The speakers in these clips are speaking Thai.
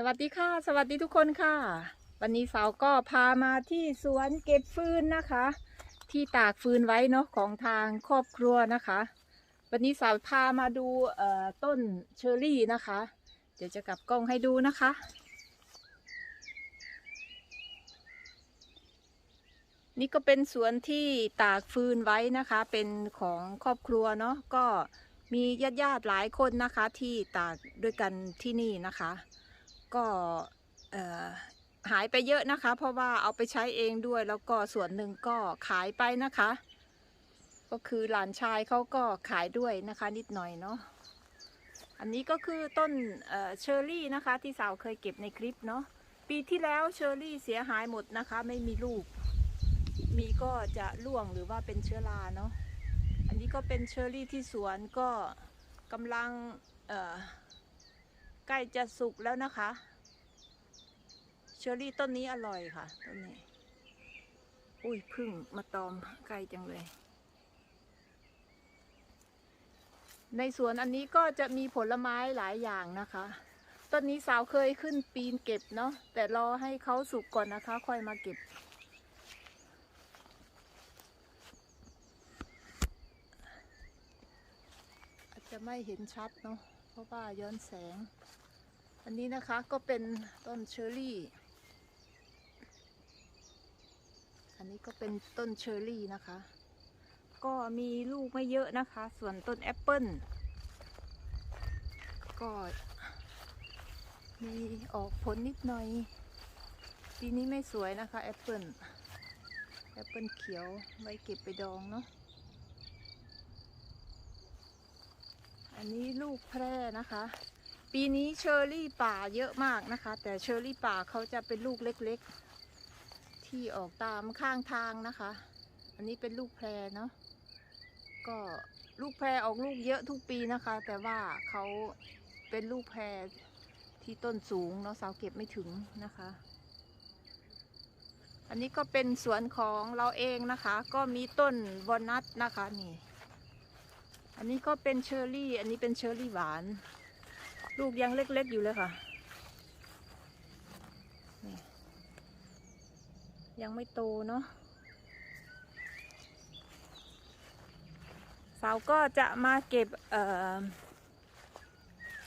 สวัสดีค่ะ สวัสดีทุกคนค่ะ วันนี้สาวก็พามาที่สวนเก็บฟืนนะคะ ที่ตากฟืนไว้เนาะของทางครอบครัวนะคะ วันนี้สาวพามาดูต้นเชอร์รี่นะคะ เดี๋ยวจะกลับกล้องให้ดูนะคะ นี่ก็เป็นสวนที่ตากฟืนไว้นะคะ เป็นของครอบครัวเนาะก็มีญาติญาติๆหลายคนนะคะที่ตากด้วยกันที่นี่นะคะ ก็หายไปเยอะนะคะ เพราะว่าเอาไปใช้เองด้วยแล้วก็ส่วนหนึ่งก็ขายไปนะคะ ก็คือหลานชายเขาก็ขายด้วยนะคะ นิดหน่อยเนาะอันนี้ก็คือต้นเเชอร์รี่นะคะที่สาวเคยเก็บในคลิปเนาะปีที่แล้วเชอร์รี่เสียหายหมดนะคะ ไม่มีลูก มีก็จะร่วงหรือว่าเป็นเชื้อราเนาะอันนี้ก็เป็นเชอร์รี่ที่สวนก็กำลังเอ่อ ใกล้จะสุกแล้วนะคะเชอรี่ต้นนี้อร่อยค่ะต้นนี้ อุ้ยพึ่งมาตอมไกลจังเลย ในสวนอันนี้ก็จะมีผลไม้หลายอย่างนะคะ ต้นนี้สาวเคยขึ้นปีนเก็บเนาะแต่รอให้เขาสุกก่อนนะคะ ค่อยมาเก็บ อาจจะไม่เห็นชัดเนาะเพราะว่าย้อนแสง อันนี้นะคะก็เป็นต้นเชอร์รี่ อันนี้ก็เป็นต้นเชอร์รี่นะคะ ก็มีลูกไม่เยอะนะคะ ส่วนต้นแอปเปิลก็มีออกผลนิดหน่อย ปีนี้ไม่สวยนะคะแอปเปิลแอปเปิลเขียวไว้เก็บไปดองเนาะ อันนี้ลูกแพร่นะคะ ปีนี้เชอร์รี่ป่าเยอะมากนะคะ แต่เชอร์รี่ป่าเขาจะเป็นลูกเล็กๆ ที่ออกตามข้างทางนะคะ อันนี้เป็นลูกแพรเนาะก็ลูกแพรออกลูกเยอะทุกปีนะคะ แต่ว่าเขาเป็นลูกแพรที่ต้นสูงเนาะสาวเก็บไม่ถึงนะคะ อันนี้ก็เป็นสวนของเราเองนะคะ ก็มีต้นวอลนัทนะคะนี่ อันนี้ก็เป็นเชอร์รี่ อันนี้เป็นเชอร์รี่หวาน ลูกยังเล็กๆอยู่เลยค่ะ ยังไม่โตเนาะสาวก็จะมาเก็บ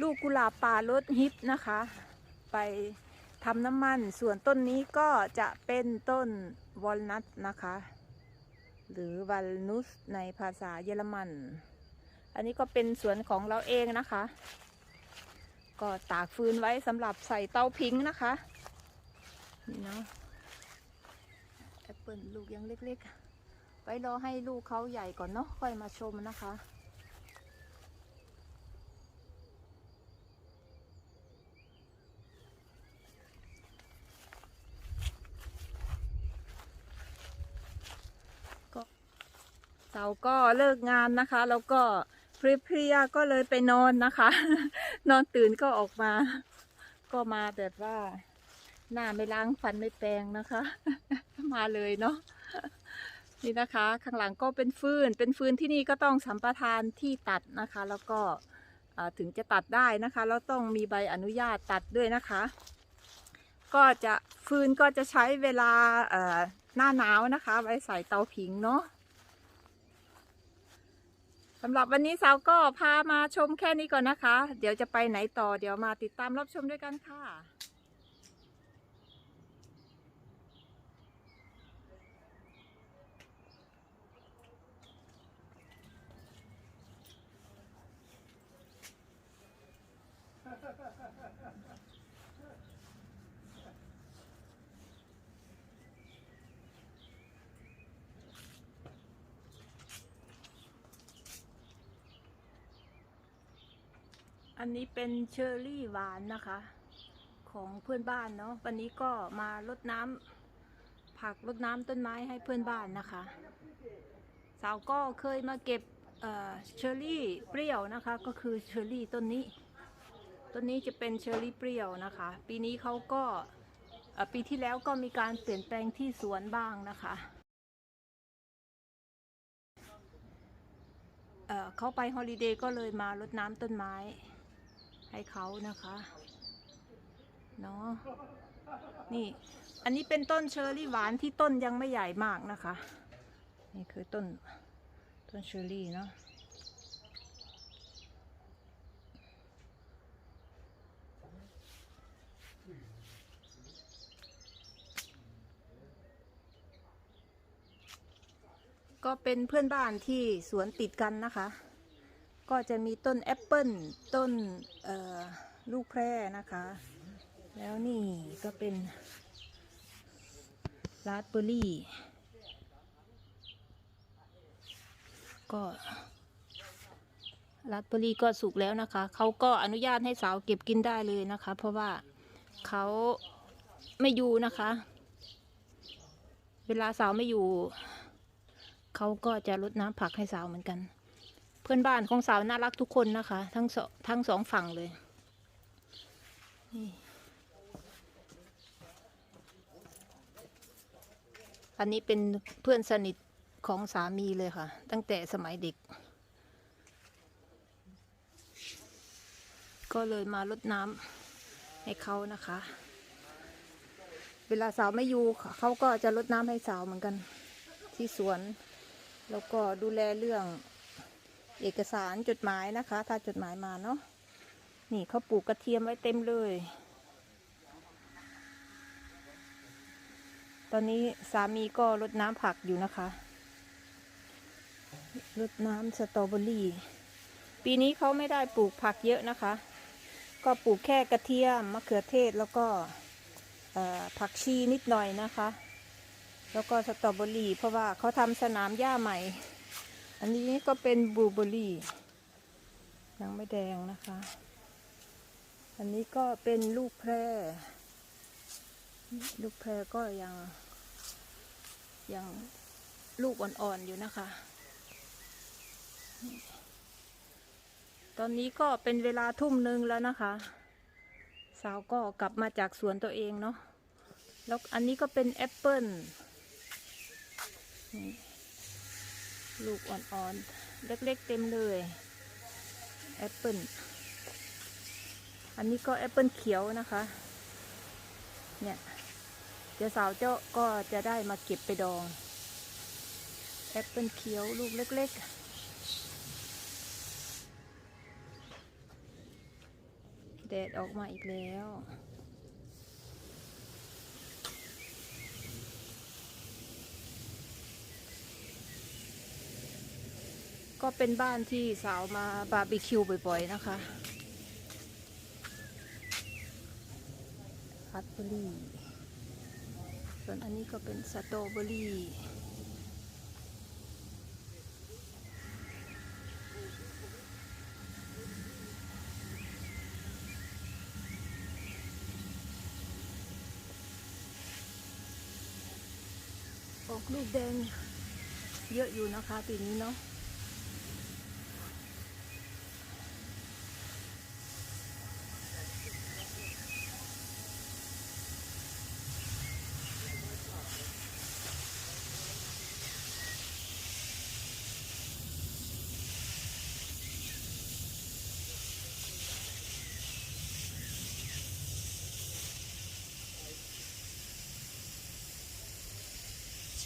ลูกกุหลาบป่ารสฮิปนะคะ ไปทำน้ำมันส่วนต้นนี้ก็จะเป็นต้นวอลนัทนะคะ หรือวัลนุสในภาษาเยอรมัน อันนี้ก็เป็นสวนของเราเองนะคะ ก็ตากฟืนไว้สำหรับใส่เตาพิงนะคะ นี่เนาะแอปเปิลลูกยังเล็กๆ ไว้รอให้ลูกเขาใหญ่ก่อนเนาะค่อยมาชมนะคะก็เสาก็เลิกงานนะคะ แล้วก็ เพลียๆก็เลยไปนอนนะคะ นอนตื่นก็ออกมา ก็มาแบบว่า หน้าไม่ล้างฟันไม่แปรงนะคะ มาเลยเนาะนี่นะคะ ข้างหลังก็เป็นฟืน เป็นฟืนที่นี่ก็ต้องสัมปทานที่ตัดนะคะ แล้วก็ถึงจะตัดได้นะคะ แล้วต้องมีใบอนุญาตตัดด้วยนะคะ ก็จะฟืนก็จะใช้เวลาหน้าหนาวนะคะ ไว้ใส่เตาผิงเนาะ สำหรับวันนี้สาวก็พามาชมแค่นี้ก่อนนะคะ เดี๋ยวจะไปไหนต่อเดี๋ยวมาติดตามรับชมด้วยกันค่ะ อันนี้เป็นเชอร์รี่หวานนะคะ ของเพื่อนบ้านเนาะวันนี้ก็มารดน้ำผักรดน้ำต้นไม้ให้เพื่อนบ้านนะคะ สาวก็เคยมาเก็บเชอร์รี่เปรี้ยวนะคะ ก็คือเชอร์รี่ต้นนี้ต้นนี้จะเป็นเชอร์รี่เปรี้ยวนะคะ ปีนี้เขาก็ปีที่แล้วก็มีการเปลี่ยนแปลงที่สวนบ้างนะคะเเขาไปฮอลิเดย์ก็เลยมารดน้ำต้นไม้ ให้เขานะคะเนาะนี่อันนี้เป็นต้นเชอร์รี่หวานที่ต้นยังไม่ใหญ่มากนะคะ นี่คือต้นต้นเชอร์รี่เนาะก็เป็นเพื่อนบ้านที่สวนติดกันนะคะ ก็จะมีต้นแอปเปิลต้นลูกแพร่นะคะ แล้วนี่ก็เป็นราสเบอร์รี่ ก็ราสเบอร์รี่ก็สุกแล้วนะคะ เขาก็อนุญาตให้สาวเก็บกินได้เลยนะคะ เพราะว่าเขาไม่อยู่นะคะ เวลาสาวไม่อยู่ เขาก็จะรดน้ำผักให้สาวเหมือนกัน เพื่อนบ้านของสาวน่ารักทุกคนนะคะ ทั้งสองทั้งสองฝั่งเลยนี่อันนี้เป็นเพื่อนสนิทของสามีเลยค่ะ ตั้งแต่สมัยเด็ก ก็เลยมารดน้ำให้เขานะคะ เวลาสาวไม่อยู่เขาก็จะรดน้ำให้สาวเหมือนกันที่สวน แล้วก็ดูแลเรื่อง เอกสารจดหมายนะคะ ถ้าจดหมายมาเนาะนี่เขาปลูกกระเทียมไว้เต็มเลย ตอนนี้สามีก็รดน้ำผักอยู่นะคะรดน้ำสตรอเบอรี่ ปีนี้เขาไม่ได้ปลูกผักเยอะนะคะ ก็ปลูกแค่กระเทียมมะเขือเทศแล้วก็ผักชีนิดหน่อยนะคะ แล้วก็สตรอเบอรี่ เพราะว่าเขาทำสนามหญ้าใหม่ อันนี้ก็เป็นบลูเบอรี่ยังไม่แดงนะคะ อันนี้ก็เป็นลูกแพรลูกแพรก็ยังยังลูกอ่อนๆอยู่นะคะ ตอนนี้ก็เป็นเวลาทุ่มหนึ่งแล้วนะคะ สาวก็กลับมาจากสวนตัวเองเนาะ แล้วอันนี้ก็เป็นแอปเปิ้ลนี่ ลูกอ่อนๆ เล็กๆเต็มเลยแอปเปิลอันนี้ก็แอปเปิลเขียวนะคะ เนี่ยเดี๋ยวสาวเจ้าก็จะได้มาเก็บไปดองแอปเปิลเขียวลูกเล็ก ๆแดดออกมาอีกแล้ว ก็เป็นบ้านที่สาวมาบาร์บีคิวบ่อยๆนะคะพัดเบอรี่ ส่วนอันนี้ก็เป็นสตรอเบอร์รี่ ออกลูกแดงเยอะอยู่นะคะปีนี้เนาะ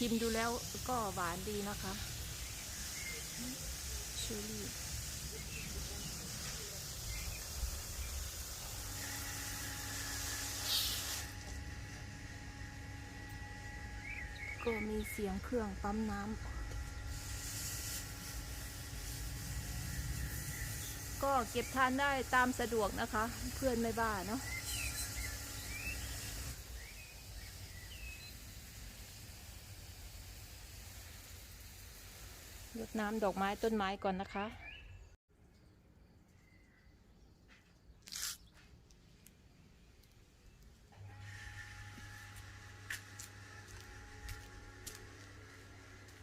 ชิมดูแล้วก็หวานดีนะคะเชอรี่ก็มีเสียงเครื่องปั๊มน้ำก็เก็บทานได้ตามสะดวกนะคะ เพื่อนไม่บ้าเนาะ ดน้ำดอกไม้ต้นไม้ก่อนนะคะ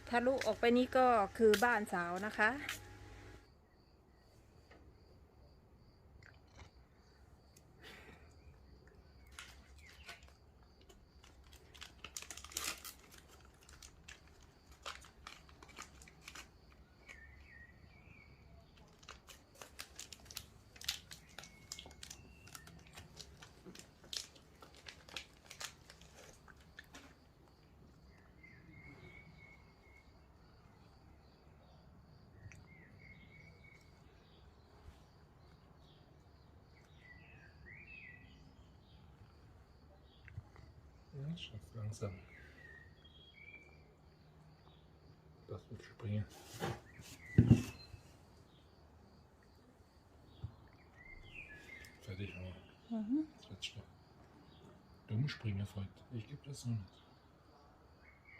ทะลุออกไปนี้ก็คือบ้านสาวนะคะ ich langsam das wird springen. Fertig, aber mhm. das letzte. Dumm springen folgt. Ich gebe das noch nicht.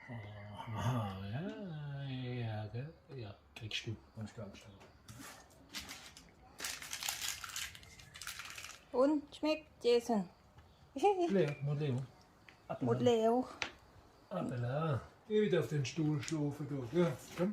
Oh, ja, ja, gell? Ja, kriegst du. Und ich glaube, Und schmeckt Jason? Leo, nur Leo. หมดเร็วหมดแล้ว Appela. Geh wieder auf den Stuhl schlafen, du. Ja, komm.